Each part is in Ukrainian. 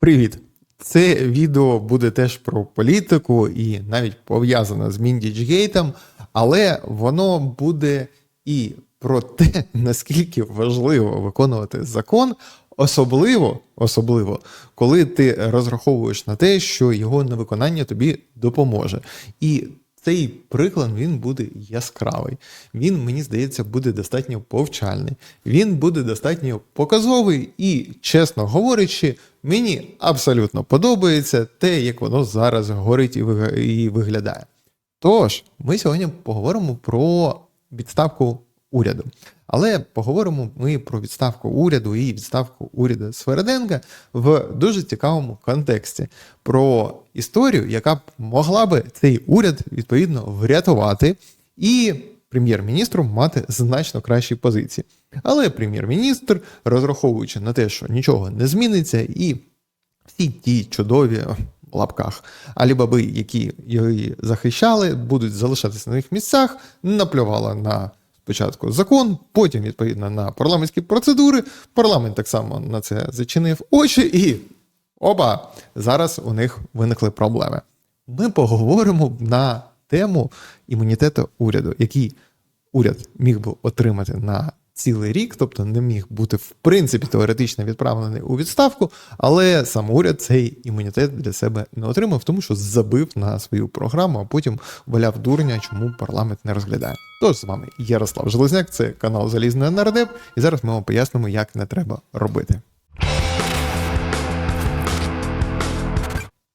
Привіт! Це відео буде теж про політику і навіть пов'язане з Міндічгейтом, але воно буде і про те, наскільки важливо виконувати закон, особливо, особливо, коли ти розраховуєш на те, що його невиконання тобі допоможе. І цей приклад він буде яскравий. Він, мені здається, буде достатньо повчальний. Він буде достатньо показовий і, чесно говорячи, мені абсолютно подобається те, як воно зараз горить і виглядає. Тож, ми сьогодні поговоримо про відставку уряду. Але поговоримо ми про відставку уряду і відставку уряду Свереденка в дуже цікавому контексті про історію, яка б могла би цей уряд відповідно врятувати і прем'єр-міністру мати значно кращі позиції. Але прем'єр-міністр, розраховуючи на те, що нічого не зміниться, і всі ті чудові лапках алібаби, які її захищали, будуть залишатися на їх місцях, наплювала на спочатку закон, потім відповідно на парламентські процедури. Парламент так само на це зачинив очі, і оба зараз у них виникли проблеми. Ми поговоримо на тему імунітету уряду, який уряд міг би отримати на цілий рік, тобто не міг бути в принципі теоретично відправлений у відставку, але сам уряд цей імунітет для себе не отримав, тому що забив на свою програму, а потім валяв дурня, чому парламент не розглядає. Тож з вами Ярослав Железняк, це канал Залізний Нардеп, і зараз ми вам пояснимо, як не треба робити.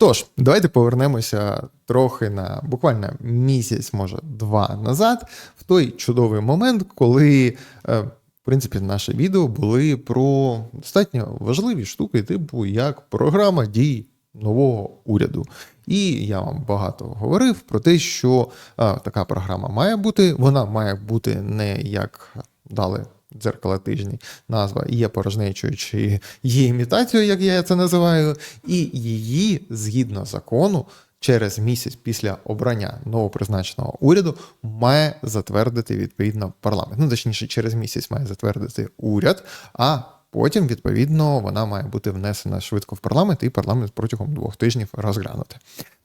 Тож, давайте повернемося трохи на буквально місяць, може два назад, в той чудовий момент, коли, е, в принципі, наше відео були про достатньо важливі штуки, типу як програма дій нового уряду. І я вам багато говорив про те, що е, така програма має бути. Вона має бути не як дали дзеркала тижні, назва є порожнечою чи є імітацією, як я це називаю, і її згідно закону. Через місяць після обрання новопризначеного уряду має затвердити відповідно парламент. Ну, точніше, через місяць має затвердити уряд, а потім, відповідно, вона має бути внесена швидко в парламент, і парламент протягом двох тижнів розглянути.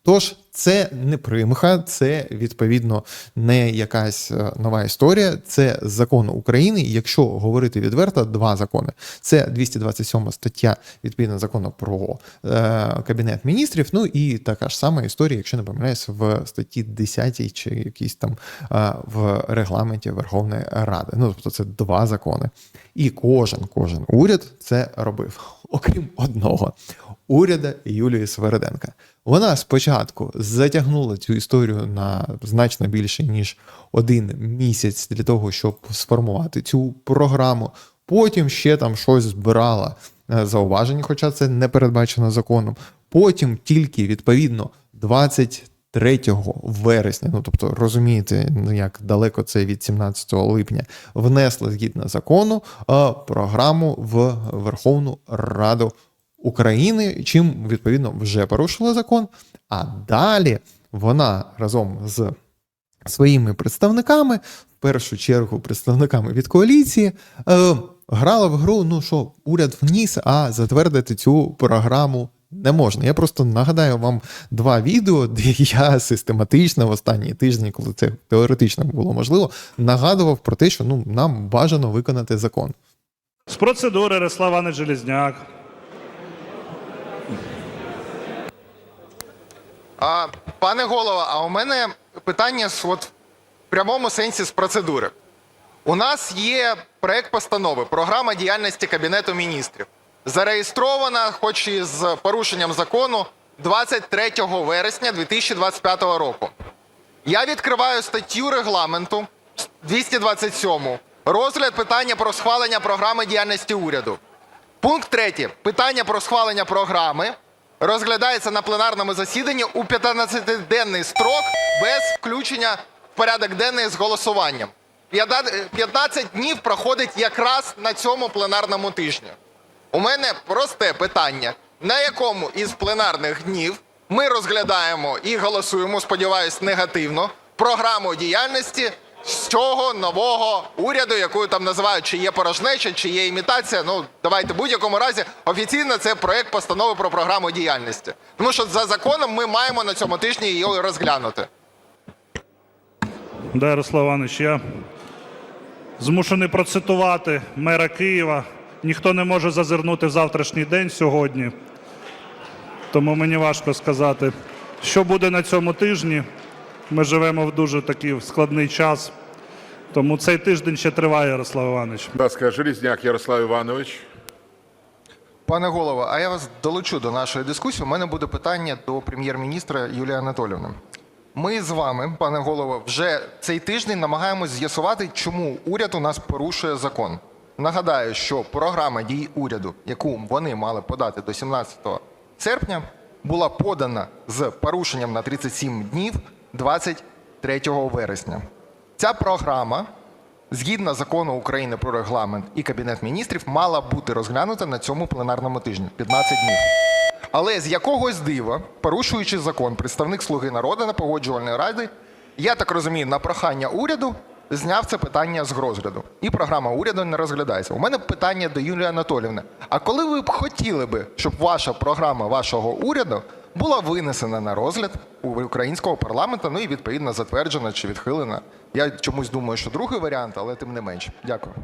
Тож це не примха, це відповідно не якась е, нова історія, це закон України. Якщо говорити відверто, два закони: це 227 стаття відповідно закону про е, кабінет міністрів. Ну і така ж сама історія, якщо не помиляюсь, в статті 10 чи якійсь там е, в регламенті Верховної Ради. Ну тобто це два закони. І кожен кожен уряд це робив, окрім одного уряда Юлії Свериденка. Вона спочатку затягнула цю історію на значно більше ніж один місяць для того, щоб сформувати цю програму. Потім ще там щось збирала е, зауважень, хоча це не передбачено законом. Потім тільки відповідно 23 вересня, ну тобто розумієте, ну, як далеко це від 17 липня, внесли згідно закону е, програму в Верховну Раду України, чим відповідно вже порушила закон. А далі вона разом з своїми представниками, в першу чергу представниками від коаліції, е, грала в гру. Ну що, уряд вніс, а затвердити цю програму. Не можна. Я просто нагадаю вам два відео, де я систематично в останні тижні, коли це теоретично було можливо, нагадував про те, що ну нам бажано виконати закон. З процедури Ярослав Іванович А, пане голово, а у мене питання от, в прямому сенсі з процедури. У нас є проект постанови Програма діяльності Кабінету міністрів. Зареєстрована, хоч і з порушенням закону, 23 вересня 2025 року. Я відкриваю статтю регламенту 227. Розгляд питання про схвалення програми діяльності уряду. Пункт 3. Питання про схвалення програми розглядається на пленарному засіданні у 15-денний строк без включення в порядок денний з голосуванням. 15 днів проходить якраз на цьому пленарному тижні. У мене просте питання: на якому із пленарних днів ми розглядаємо і голосуємо, сподіваюсь, негативно програму діяльності з цього нового уряду, яку там називають, чи є порожнеча, чи є імітація. Ну, давайте в будь-якому разі офіційно це проект постанови про програму діяльності. Тому що за законом ми маємо на цьому тижні її розглянути. Да, Ярослав Іванович, я змушений процитувати мера Києва. Ніхто не може зазирнути в завтрашній день сьогодні. Тому мені важко сказати, що буде на цьому тижні. Ми живемо в дуже такий складний час. Тому цей тиждень ще триває, Ярослав Іванович. Будь ласка, Желізняк Ярослав Іванович. Пане голово, а я вас долучу до нашої дискусії. У мене буде питання до прем'єр-міністра Юлії Анатолівни. Ми з вами, пане голово, вже цей тиждень намагаємось з'ясувати, чому уряд у нас порушує закон. Нагадаю, що програма дій уряду, яку вони мали подати до 17 серпня, була подана з порушенням на 37 днів 23 вересня. Ця програма згідно закону України про регламент і Кабінет міністрів, мала бути розглянута на цьому пленарному тижні 15 днів. Але з якогось дива, порушуючи закон, представник Слуги народу на погоджувальної ради, я так розумію, на прохання уряду зняв це питання з розгляду. І програма уряду не розглядається. У мене питання до Юлії Анатолівни. А коли ви б хотіли би, щоб ваша програма вашого уряду була винесена на розгляд у українського парламенту, ну і відповідно затверджена чи відхилена? Я чомусь думаю, що другий варіант, але тим не менш. Дякую.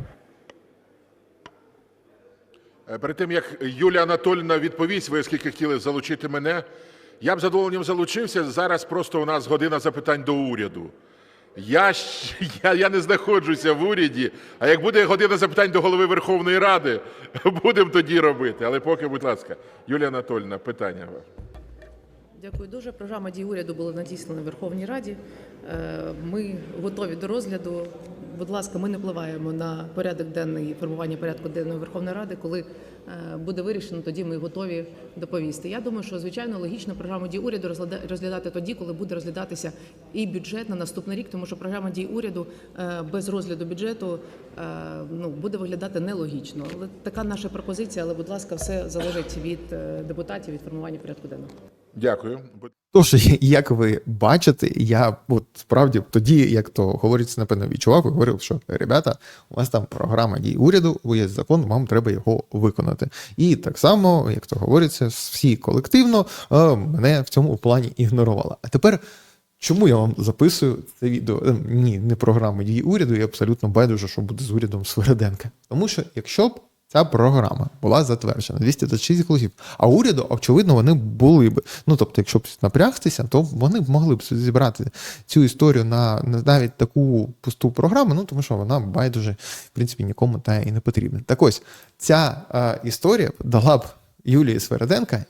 Е, Перед тим як Юлія Анатольовна відповість, ви оскільки хотіли залучити мене, я б задоволенням залучився. Зараз просто у нас година запитань до уряду. Я, я, я не знаходжуся в уряді, а як буде година запитань до голови Верховної Ради, будемо тоді робити. Але поки, будь ласка, Юлія Анатольовна, питання. Дякую дуже. Програма дій уряду була надіслана Верховній Раді. Е, Ми готові до розгляду. Будь ласка, ми не впливаємо на порядок денний формування порядку денного Верховної Ради. Коли е, буде вирішено, тоді ми готові доповісти. Я думаю, що звичайно логічно програму дій уряду розгляда- розглядати тоді, коли буде розглядатися і бюджет на наступний рік, тому що програма дій уряду е, без розгляду бюджету ну буде виглядати нелогічно. Але така наша пропозиція. Але, будь ласка, все залежить від депутатів від формування порядку денного. Дякую. Тож, як ви бачите, я от справді тоді, як то говориться, напевно, відчував говорив, що ребята, у вас там програма дій уряду, є закон, вам треба його виконати. І так само, як то говориться, всі колективно е, мене в цьому плані ігнорували. А тепер. Чому я вам записую це відео? Е, Ні, не програми дії уряду, і абсолютно байдуже, що буде з урядом Свереденка. Тому що якщо б ця програма була затверджена 226 голосів, а уряду, очевидно, вони були б. Ну тобто, якщо б напрягтися, то вони б могли б зібрати цю історію на, на навіть таку пусту програму, ну тому що вона байдуже, в принципі, нікому та і не потрібна. Так ось ця е, історія дала б Юлії Свереденка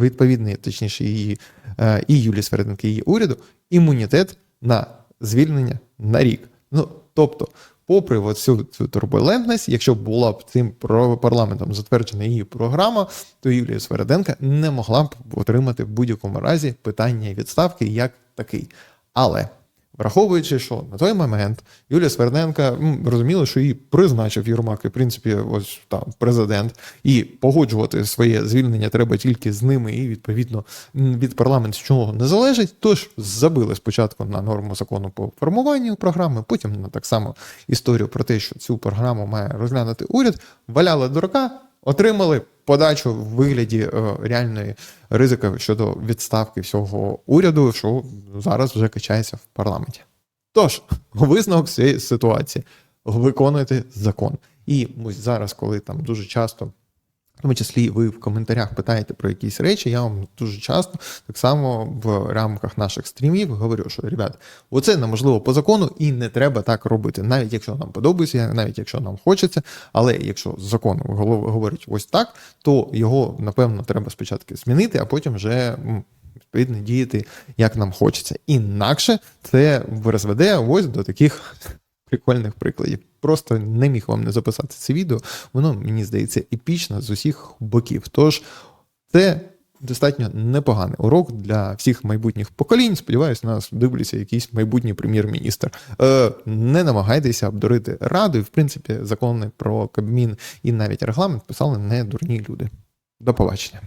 відповідний, точніше, її е, і Юлії Свереденка, і її уряду, імунітет на звільнення на рік. Ну, тобто, попри всю цю турбулентність, якщо була б цим парламентом затверджена її програма, то Юлія Свереденка не могла б отримати в будь-якому разі питання відставки як такий. Але Враховуючи, що на той момент Юлія Сверденка м, розуміла, що її призначив Єрмак, і в принципі, ось там президент, і погоджувати своє звільнення треба тільки з ними, і відповідно від парламенту чого не залежить. Тож забили спочатку на норму закону по формуванню програми, потім на так само історію про те, що цю програму має розглянути уряд, валяли дурака, отримали подачу в вигляді е, реальної ризики щодо відставки всього уряду, що зараз вже качається в парламенті. Тож, висновок цієї ситуації виконуйте закон. І зараз, коли там дуже часто. Тому числі ви в коментарях питаєте про якісь речі, я вам дуже часто так само в рамках наших стрімів говорю, що ребят, оце неможливо по закону і не треба так робити, навіть якщо нам подобається, навіть якщо нам хочеться. Але якщо закон говорить ось так, то його напевно треба спочатку змінити, а потім вже відповідно діяти як нам хочеться. Інакше це призведе ось до таких прикольних прикладів. Просто не міг вам не записати це відео. Воно мені здається епічно з усіх боків. Тож це достатньо непоганий урок для всіх майбутніх поколінь. Сподіваюсь, нас дивляться якийсь майбутній прем'єр-міністр. Е, не намагайтеся обдурити раду. І, в принципі, закони про Кабмін і навіть регламент писали не дурні люди. До побачення.